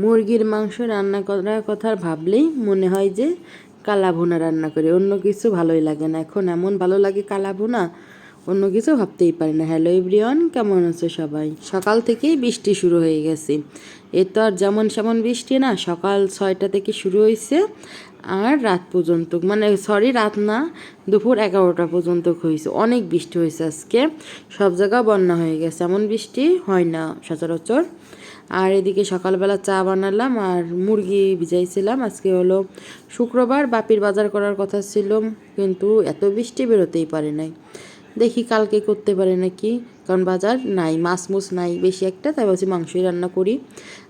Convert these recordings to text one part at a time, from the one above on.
মুরগির মাংস রান্না করার কথা ভাবলেই মনে হয় যে কালা ভুনা রান্না করি। অন্য কিছু ভালোই লাগে না। এখন এমন ভালো লাগে কালা ভুনা, অন্য কিছু ভাবতেই পারি না। হ্যালো এভরিওয়ান কেমন আছে সবাই? সকাল থেকেই বৃষ্টি শুরু হয়ে গেছে। এ তো আর যেমন সেমন বৃষ্টি না, সকাল ছয়টা থেকে শুরু হয়েছে আর রাত পর্যন্ত মানে সরি রাত না, দুপুর এগারোটা পর্যন্ত হয়েছে। অনেক বৃষ্টি হয়েছে আজকে। সব জায়গা বন্যা হয়ে গেছে। এমন বৃষ্টি হয় না সচরাচর। আর এদিকে সকালবেলা চা বানালাম আর মুরগি ভিজাইছিলাম। আজকে হলো শুক্রবার, বাপির বাজার করার কথা ছিল, কিন্তু এত বৃষ্টি বেরোতেই পারে নাই। দেখি কালকে করতে পারে নাকি, কারণ বাজার নাই, মাছ মুছ নাই, বেশি একটা, তাই বলছি মাংসই রান্না করি।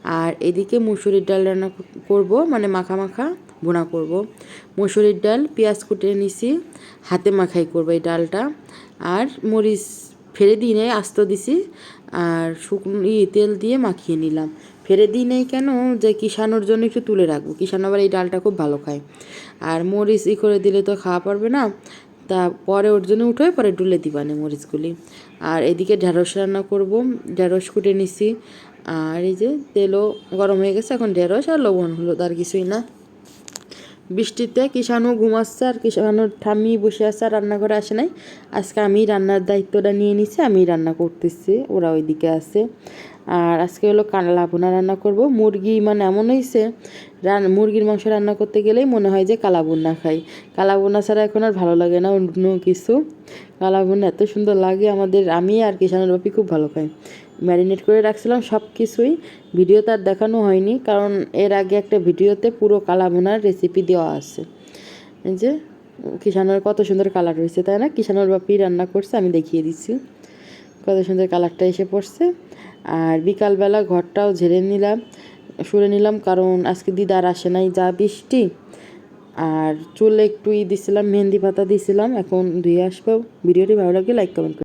আর এদিকে মুসুরির ডাল রান্না করব মানে মাখা মাখা। ভুনা করব। মুসুরির ডাল, পেঁয়াজ কুটে নিছি, হাতে মাখাই করব এই ডালটা। আর মরিচ ফেলে দিই নেই আস্ত দিছি, আর শুকনো তেল দিয়ে মাখিয়ে নিলাম। ফেলে দিই নেই কেন? যে কিষানোর জন্য একটু তুলে রাখব। কিষানো আবার এই ডালটা খুব ভালো খায়। আর মরিচ ই করে দিলে তো খাওয়া পারবে না। তা পরে ওর জন্য উঠে পরে ডুলে দিবানে মরিচগুলি। আর এদিকে ঢেঁড়স রান্না করব। ঢেঁড়স কুটে নিছি। আর এই যে তেলও গরম হয়ে গেছে, এখন ঢেঁড়স আর লবণ হলো তার কিছুই না। বৃষ্টিতে কিষানু ঘুমাচ্ছে আর কিষানুর ঠামি বসে আছে আর রান্নাঘরে আসে নাই। আজকে আমি রান্নার দায়িত্বটা নিয়ে নিছি, আমি রান্না করতেছি, ওরা ওইদিকে আছে। আর আজকে হলো কানলা ভুনা রান্না করব। মুরগি মানে এমন হয়েছে রান মুরগির মাংস রান্না করতে গেলেই মনে হয় যে কালা ভুনা খাই কালা ভুনা ছাড়া এখন আর ভালো লাগে না অন্য কিছু। কালা ভুনা এত সুন্দর লাগে আমাদের, আমি আর কিষানের বাপি খুব ভালো খাই ম্যারিনেট করে রাখছিলাম সব কিছুই ভিডিওতে আর দেখানো হয়নি, কারণ এর আগে একটা ভিডিওতে পুরো কালা ভুনার রেসিপি দেওয়া আছে। এই যে কিষানোর কত সুন্দর কালার রয়েছে, তাই না? কিষানোর বাপি রান্না করছে, আমি দেখিয়ে দিচ্ছি। কত সুন্দর কালারটা এসে পড়ছে। আর বিকালবেলা ঘরটাও ঝেড়ে নিলাম, সরে নিলাম, কারণ আজকে দিদার আসে নাই, যা বৃষ্টি। আর চুলে একটু ই দিছিলাম, মেহেন্দি পাতা দিছিলাম, এখন ধুয়ে আসব। ভিডিওটি ভালো লাগলে লাইক কমেন্ট